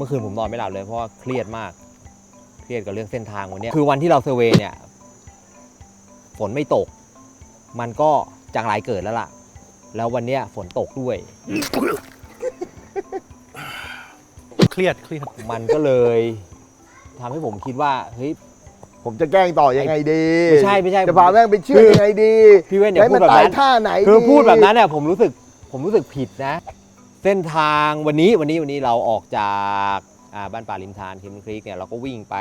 มื่อคืนผมนอนไม่หลับเลยเพราะว่าเครียดมาก เครียดกับเรื่องเส้นทางวันเนี้ยคือวันที่เราเซอร์เวย์เนี่ยฝนไม่ตก มันก็จางหลายเกิดแล้วล่ะ แล้ววันเนี้ยฝนตกด้วย เครียดเครียดมันก็เลยทำให้ผมคิดว่าเฮ้ย ผมจะแกล้งต่อยังไงดีไม่ใช่ไม่ใช่จะพาแม่งไปเชื่อยังไงดีพี่เว้นอย่าให้พูมัดนแบบตายนั้น ท่าไหนคือดีพูดแบบนั้นเนี่ยผมรู้สึกผมรู้สึกผิดนะ เส้นทางวันนี้วันนี้วันนี้เราออกจากอ่าบ้านป่าริมทานคิมครีกเนี่ยเราก็วิ่งไป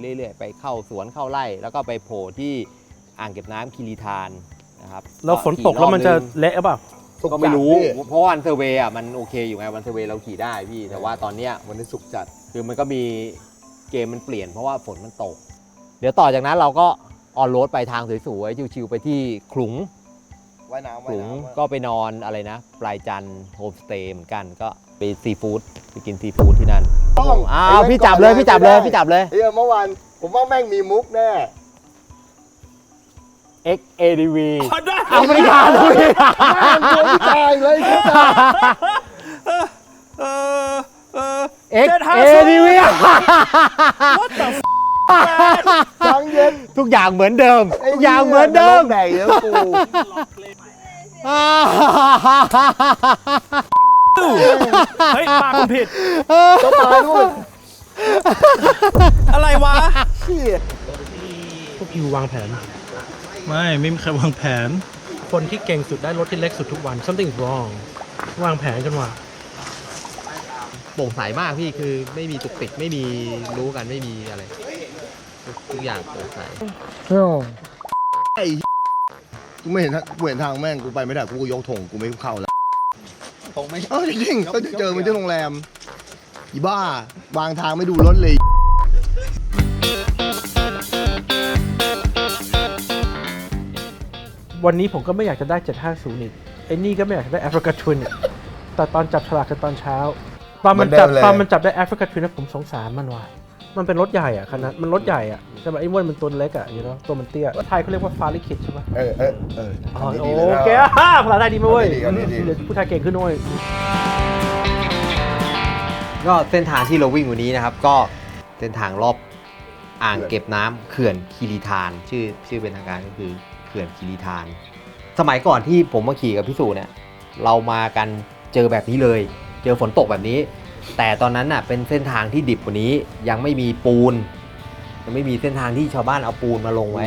เรื่อยๆ ไปเข้าสวนเข้าไร่ แล้วก็ไปโผล่ที่อ่างเก็บน้ำคิริทานนะครับแล้วฝนตกแล้วมันจะเละหรือเปล่าสุขก็ไม่รู้จัดพี่เพราะวันเซอร์เวย์อะมันโอเคอยู่ไงวันเซอร์เวย์เราขี่ได้พี่แต่ว่าตอนเนี้ยวันนี้สุกจัดคือมันก็มีเกมมันเปลี่ยนเพราะว่าฝนมันตก เดี๋ยวต่อจากนั้นเราก็ออนโรดไปทางสวยๆชิวๆไปที่ขลุง ว่ายน้ำขว่ายลุงน้ำก็ไปนอนอะไรนะ ปลายจันทร์โฮมสเตย์เหมือนกันก็ไปซีฟู้ดไปกินซีฟู้ดที่นั่นต้องอ้าวพี่จับเลยพี่จับเลยพี่จับเลย เฮ้ยเมื่อวานผมว่าแม่งมีมุกแน่ X ADV ได้อเมริกาเลยแม่งตัวพี่ชายเลยพี่ชายเออเออ X เจ็ดห้า ADV what the f จังเย็นทุกอย่างเหมือนเดิม ทุกอย่างเหมือนเดิมแบ่งแล้วกูเฮ้ยปากคุณผิด ก็มาด้วยอะไรวะ เชี่ยพวกยูวางแผน ไม่ไม่มีใครวางแผน คนที่เก่งสุดได้รถที่เล็กสุดทุกวัน something wrong วางแผนกันว่ะโปร่งใสมากพี่คือไม่มีตุกติกไม่มีรู้กันไม่มีอะไร ทุกอย่างโปร่งใสไอ้กูไม่เห็นทางกูเห็นทางแม่งกูไปไม่ได้กูก็ยกธงกูไม่เข้าแล้วธงไม่เออจริงๆก็จะเจอมันที่โรงแรมอีบ้าวางทางไม่ดูรถเลย วันนี้ผมก็ไม่อยากจะได้ 750 อีกไอ้นี่ก็ไม่อยากจะได้ Africa Twin อีกแต่ตอนจับฉลากกันตอนเช้า ตอนมันจับเหมือนเดิมเลย ตอนมันจับได้ Africa Twin นะผมสงสารมันว่ะ มันเป็นรถใหญ่อะขนาดมันรถใหญ่อะใช่ไหมไอ้อ้วนมันตัวเล็กอะอยู่แล้วตัวมันเตี้ยไทยเขาเรียกว่าฟาริคิดใช่ไหมเออเออเอออ๋อทำได้โอดีลยนะเคอะภาษาไทยดีไหมเว้ยอันนี้ดีอันนี้ดีเดี๋ยวผู้ไทยเก่งขึ้นด้วยก็เส้นทางที่เราวิ่งวันนี้นะครับ ก็เส้นทางรอบอ่างเก็บน้ำเขื่อนคีรีทาน ชื่อชื่อเป็นทางการก็คือเขื่อนคีรีทาน สมัยก่อนที่ผมมาขี่กับพี่สูเนี่ยเรามากันเจอแบบนี้เลย เจอฝนตกแบบนี้ แต่ตอนนั้นน่ะเป็นเส้นทางที่ดิบกว่านี้ยังไม่มีปูน ยังไม่มีเส้นทางที่ชาวบ้านเอาปูนมาลงไว้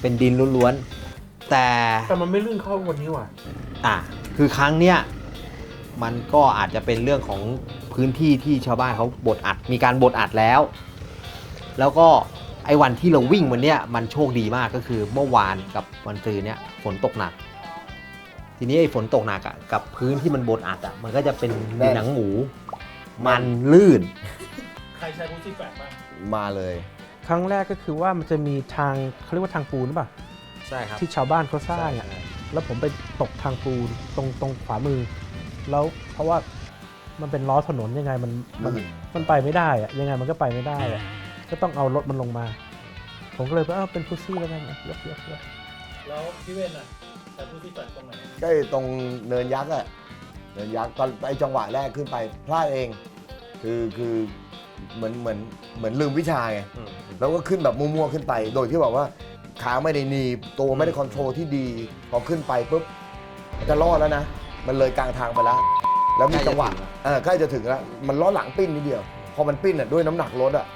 เป็นดินล้วนๆแต่แต่มันไม่ลื่นเข้าวันนี้ว่ะอะคือครั้งเนี้ยมันก็อาจจะเป็นเรื่องของพื้นที่ที่ชาวบ้านเขาบดอัด มีการบดอัดแล้ว แล้วก็ไอ้วันที่เราวิ่งวันเนี้ยมันโชคดีมากก็คือเมื่อวานกับวันซืนเนี้ยฝนตกหนัก ทีนี้ไอ้ฝนตกหนักอะกับพื้นที่มันบดอัดอะมันก็จะเป็นดินหนังหมู มันลื่น ใครใช้พูซี่แฟกบ้างมาเลย ครั้งแรกก็คือว่ามันจะมีทางเขาเรียกว่าทางปูนหรือเปล่าใช่ครับที่ชาวบ้านเขาสร้างอะแล้วผมไปตกทางปูนตรงตรงขวามือ แล้วเพราะว่ามันเป็นล้อถนนยังไงมันมันลื่นมันไปไม่ได้อะยังไงมันก็ไปไม่ได้อะก็ต้องเอารถมันลงมา ผมก็เลยว่าเอ้าเป็นพุซี่แล้วกันอะยกยกยกแล้วพี่เว้นอะแต่ผู้ที่ตัดตรงไหน ใกล้ตรงเนินยักษ์อะ เนินยักษ์ตอนไอจังหวะแรกขึ้นไปพลาดเอง คือคือเหมือนเหมือนเหมือนลืมวิชาไงแล้วก็ขึ้นแบบมั่วๆขึ้นไป โดยที่แบบว่าขาไม่ได้หนีบตัวไม่ได้คอนโทรลที่ดีพอขึ้นไปปุ๊บจะรอดแล้วนะ มันเลยกลางทางไปแล้ว แล้วมีจังหวะเออใกล้จะถึงแล้ว มันล้อหลังปิ้นนิดเดียว พอมันปิ้นอะด้วยน้ำหนักรถอะ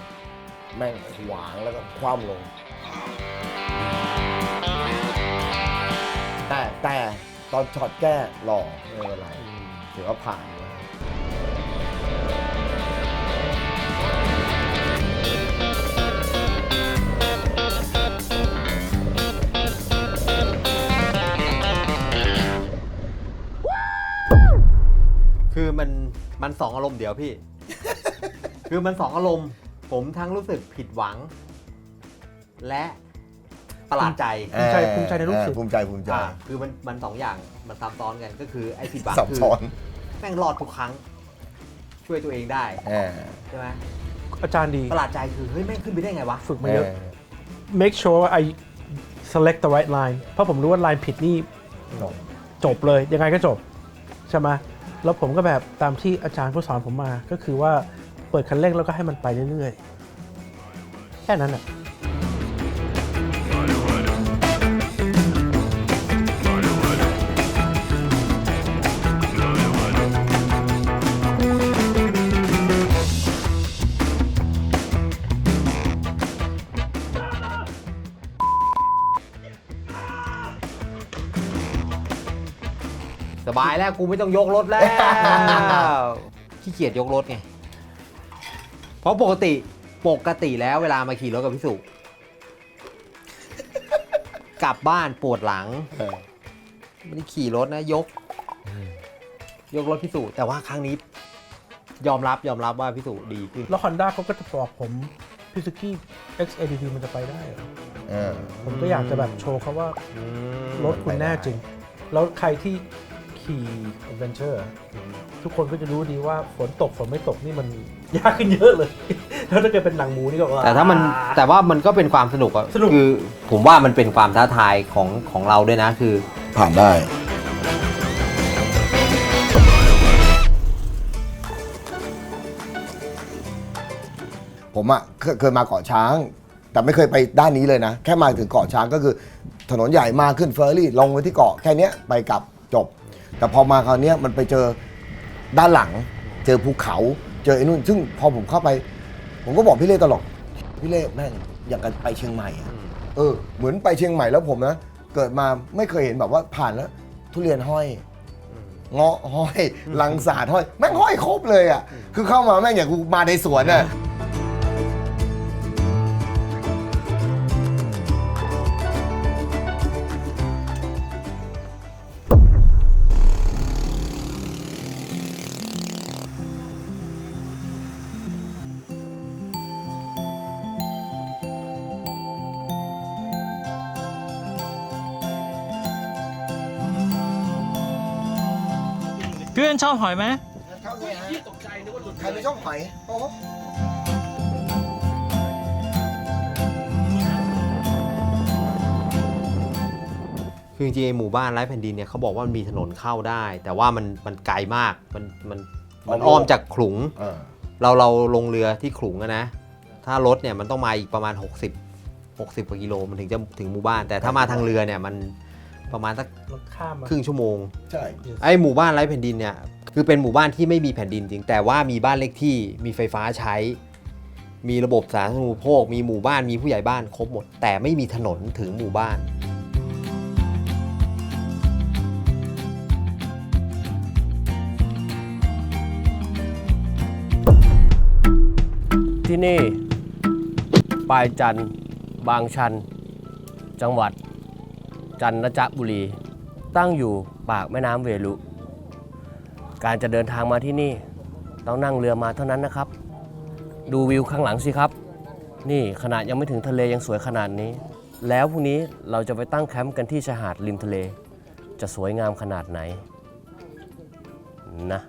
แม่งขวางแล้วก็คว่ำลง แต่แต่ตอนช็อตแก้หล่อไม่เป็นไร ถือว่าผ่านนะคือมันมันสองอารมณ์เดี๋ยวพี่ คือมันสองอารมณ์ ผมทั้งรู้สึกผิดหวัง และ ประหลาดใจภูมิใจภูมิใจในลูกศิษเออย์ ภูมิใจภูมิใจอ่าคือมันมันสองอย่างมันซ้ำซ้อนกันก็คือไอ้ผิดหวังซับคือซ้อนแม่งรอดทุกครั้ง ช่วยตัวเองได้เออใช่ไหมอาจารย์ดี ประหลาดใจคือเฮ้ยแม่งขึ้นไปได้ไงวะ ฝึกมาเยอะ make sure ว่า I select the right line เพราะผมรู้ว่า line ผิดนี่จบเลย ยังไงก็จบ ใช่ไหมแล้วผมก็แบบตามที่อาจารย์ผู้สอนผมมา ก็คือว่าเปิดคันเร่งแล้วก็ให้มันไปเรื่อยๆ แค่นั้นอะ บายแล้วกูไม่ต้องยกรถแล้ว ขี้เกียจยกรถไง เพราะปกติปกติแล้วเวลามาขี่รถกับพี่สุ กลับบ้านปวดหลังเออไม่ได้ขี่รถนะยก ยกรถพี่สุแต่ว่าครั้งนี้ ยอมรับยอมรับว่าพี่สุดีขึ้น แล้ว Honda เขาก็จะบอกผมพิซ u กี้ XADV มันจะไปได้เหรอเออ ผมก็อยากจะแบบโชว์เขาว่า รถคุณแน่จริง แล้วใครที่ ขี่ Adventure อะทุกคนก็จะรู้ดีว่าฝนตกฝนไม่ตกนี่มันยากขึ้นเยอะเลย แล้วถ้าเกิดเป็นหนังหมูนี่ก็ว่าแต่ถ้ามันแต่ว่ามันก็เป็นความสนุกอะสนุก คือผมว่ามันเป็นความท้าทายของของเราด้วยนะคือ ผ่านได้ ผมอะเคยเคยมาเกาะช้าง แต่ไม่เคยไปด้านนี้เลยนะ แค่มาถึงเกาะช้างก็คือ ถนนใหญ่มาขึ้นเฟอร์รี่ลงไปที่เกาะแค่เนี้ยไปกลับจบ แต่พอมาคราวเนี้ยมันไปเจอด้านหลัง เจอภูเขาเจอไอ้นู่น ซึ่งพอผมเข้าไป ผมก็บอกพี่เล่ตลอดพี่เล่แม่งอย่างกับไปเชียงใหม่อะเออ เหมือนไปเชียงใหม่แล้วผมนะเกิดมาไม่เคยเห็นแบบว่าผ่านแล้ว ทุเรียนห้อย เงาะห้อยลังสาดห้อย แม่งห้อยครบเลยอะ คือเข้ามาแม่งอย่างกูมาในสวนอะ พี่เวนชอบหอยไหมใครไม่ชอบหอยโอ้โหคือจริงๆไอ้หมู่บ้านไร้แผ่นดินเนี่ยเขาบอกว่ามันมีถนนเข้าได้ แต่ว่ามันมันไกลมากมันมันมันอ้อมจากขลุงเออเราเราลงเรือที่ขลุงอะนะ ถ้ารถเนี่ยมันต้องมาอีกประมาณ 60 60กว่ากิโลมันถึงจะถึงหมู่บ้าน แต่ถ้ามาทางเรือเนี่ยมัน ประมาณสักรถข้ามมาครึ่งชั่วโมง ใช่ ไอ้หมู่บ้านไร้แผ่นดินเนี่ยคือเป็นหมู่บ้านที่ไม่มีแผ่นดินจริง แต่ว่ามีบ้านเลขที่มีไฟฟ้าใช้ มีระบบสาธารณูปโภค มีหมู่บ้านมีผู้ใหญ่บ้านครบหมด แต่ไม่มีถนนถึงหมู่บ้าน ที่นี่ปลายจันทร์บางชัน จังหวัด จันทบุรี ตั้งอยู่ปากแม่น้ำเวลุ การจะเดินทางมาที่นี่ ต้องนั่งเรือมาเท่านั้นนะครับ ดูวิวข้างหลังสิครับ นี่ขนาดยังไม่ถึงทะเลยังสวยขนาดนี้ แล้วพรุ่งนี้เราจะไปตั้งแคมป์กันที่ชายหาดริมทะเล จะสวยงามขนาดไหน นะ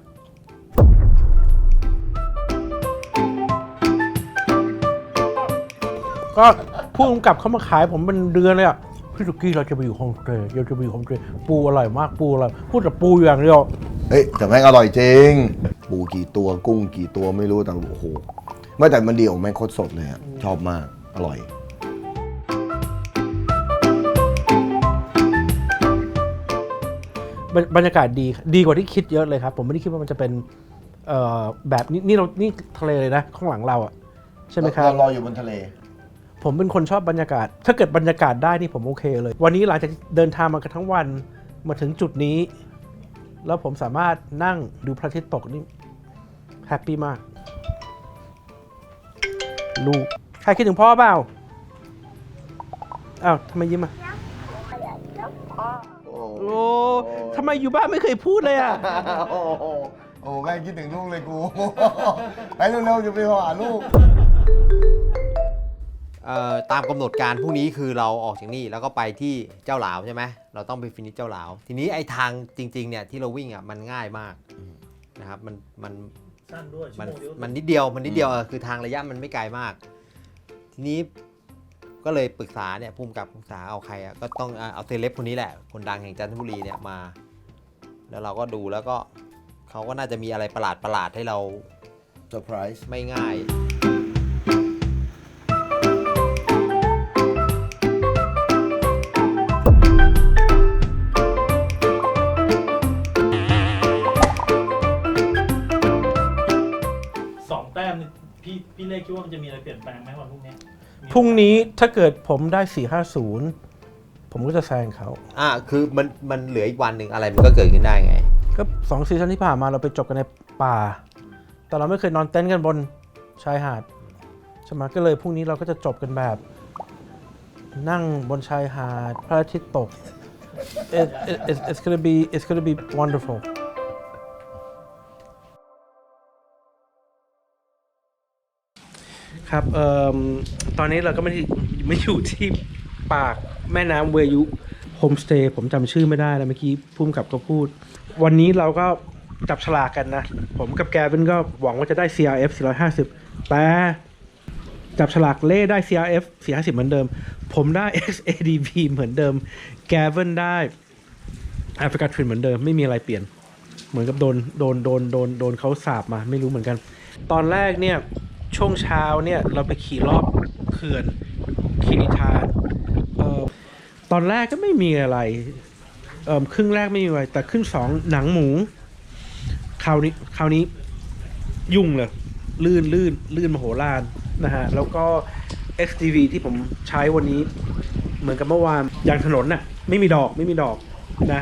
ก็ผู้กำกับเขามาขายผมเป็นเดือนเลยอะ พี่สุกี้เราจะไปอยู่โฮมสเตย์เราจะไปอยู่โฮมสเตย์ปูอร่อยมากปูอร่อยพูดแต่ปูอย่างเดียวเฮ้ยแต่แม่งอร่อยจริง ปูกี่ตัวกุ้งกี่ตัวไม่รู้แต่โอ้โหไม่แต่มันเดียวแม่งโคตรสดเลยอะชอบมากอร่อย บรรบรรยากาศดีดีกว่าที่คิดเยอะเลยครับ ผมไม่ได้คิดว่ามันจะเป็นเอ่อแบบนี้นี่เรานี่ทะเลเลยนะ ข้างหลังเราอะใช่ไหมครับ เรารออยู่บนทะเล ผมเป็นคนชอบบรรยากาศ ถ้าเกิดบรรยากาศได้นี่ผมโอเคเลย วันนี้หลังจากเดินทางมากันทั้งวันมาถึงจุดนี้ แล้วผมสามารถนั่งดูพระอาทิตย์ตกนี่แฮปปี้มาก ลูก ใครคิดถึงพ่อเปล่าอ้าวทำไมยิ้มอะโอ้ทำไมอยู่บ้านไม่เคยพูดเลยอะ โอ้โหโอ้แม่งคิดถึงลูกเลยกู ไปเร็วๆจะไปหาลูกเอ่อ ตามกำหนดการพรุ่งนี้คือเราออกจากนี่แล้วก็ไปที่เจ้าหลาวใช่ไหมเราต้องไปฟินิชเจ้าหลาวทีนี้ไอ้ทางจริงๆเนี่ยที่เราวิ่งอะมันง่ายมากนะครับมันมันสั้นด้วยชั่มัวนโมงเดียวมันนิดเดียวมันนิดเดียวเออคือทางระยะมันไม่ไกลมาก ทีนี้ก็เลยปรึกษาเนี่ยภูมิกับปรึกษาเอาใครอะก็ต้องเอาเอาเซเลบคนนี้แหละ คนดังแห่งจันทบุรีเนี่ยมา แล้วเราก็ดูแล้วก็เขาก็น่าจะมีอะไรประหลาดประหลาดๆให้เราเซอร์ไพรส์ไม่ง่าย คิดว่ามันจะมีอะไรเปลี่ยนแปลงไหมวันพรุ่งนี้มีพรุ่งนี้ถ้าเกิดผมได้ 450 ผมก็จะแซงเขา อ่าคือมันมันเหลืออีกวันหนึ่งอะไรมันก็เกิดขึ้นได้ไง ก็สองซีซั่นที่ผ่านมาเราไปจบกันในป่า แต่เราไม่เคยนอนเต็นท์กันบนชายหาดใช่ไหมก็เลยพรุ่งนี้เราก็จะจบกันแบบ นั่งบนชายหาด พระอาทิตย์ตก it, it, it's, it's gonna be it's gonna be wonderful ครับเอ่มตอนนี้เราก็ไม่ได้ไม่อยู่ที่ปากแม่น้ำเวยุโฮมสเตย์ผมจำชื่อไม่ได้แล้วเมื่อกี้พุ่มกับก็พูด วันนี้เราก็จับฉลากกันนะ ผมกับแกเป็นก็หวังว่าจะได้ CRF 450 แต่จับฉลากเล่ได้ CRF 450 เหมือนเดิม ผมได้ XADV เหมือนเดิม แกเวนได้ a f r i c a Twin เหมือนเดิม ไม่มีอะไรเปลี่ยน เหมือนกับโดนโดนโดนโดนโดนเขาสาบมา ไม่รู้เหมือนกัน ตอนแรกเนี่ย ช่วงเช้าเนี่ยเราไปขี่รอบเขื่อนคินิทานออตอนแรกก็ไม่มีอะไรเออครึ่งแรกไม่มีอะไร แต่ครึ่งสองหนังหมูคราวนี้คราวนี้ยุ่งเลยลื่นลื่นลื่นมโหฬารนะฮะ แล้วก็ XDV ที่ผมใช้วันนี้ เหมือนกับเมื่อวานยางถนนน่ะ ไม่มีดอกไม่มีดอกนะ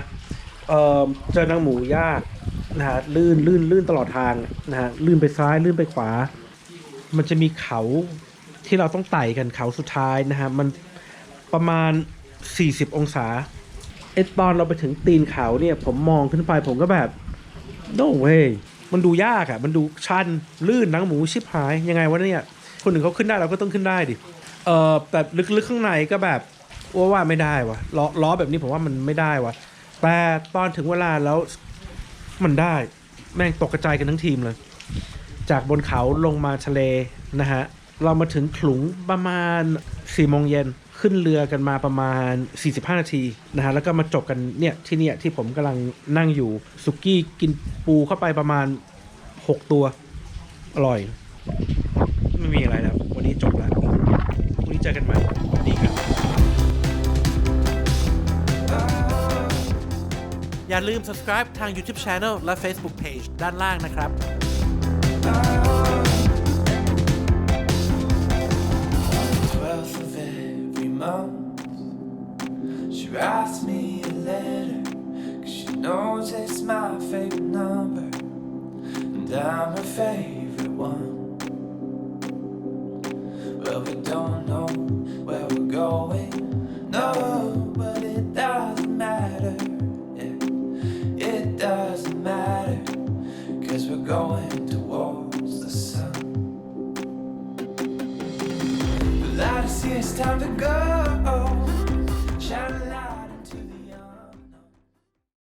เออเจอนางหมูยากนะฮะลื่นลื่นลื่นตลอดทางนะฮะลื่นไปซ้ายลื่นไปขวา มันจะมีเขาที่เราต้องไต่กันเขาสุดท้ายนะฮะมันประมาณ 40 องศาไอตอนเราไปถึงตีนเขาเนี่ยผมมองขึ้นไปผมก็แบบ no way มันดูยากอะ่ะ มันดูชันลื่นหนังหมูชิบหายยังไงวะเนี่ยคนหนึ่งเขาขึ้นได้เราก็ต้องขึ้นได้ดิเออแต่ลึกๆข้างในก็แบบว่าว่าไม่ได้วะล้อล้อแบบนี้ผมว่ามันไม่ได้วะแต่ตอนถึงเวลาแล้วมันได้ แม่งตกกระจายกันทั้งทีมเลย จากบนเขาลงมาทะเลนะฮะเรามาถึงขลุงประมาณ4โมงเย็นขึ้นเรือกันมาประมาณ 45 นาทีนะฮะแล้วก็มาจบกันเนี่ยที่เนี่ยที่ผมกำลังนั่งอยู่สุกี้กินปูเข้าไปประมาณ 6 ตัว อร่อย ไม่มีอะไรแล้ว วันนี้จบแล้ววันนี้เจอกันใหม่ดีครับ อย่าลืม subscribe ทาง YouTube Channel และ Facebook Page ด้านล่างนะครับ She writes me a letter, cause she knows it's my favorite number, and I'm her favorite one. Well, we don't know where we're going, no, but it doesn't matter. Yeah, it doesn't matter, cause we're going towards the sun. But I see it's time to go.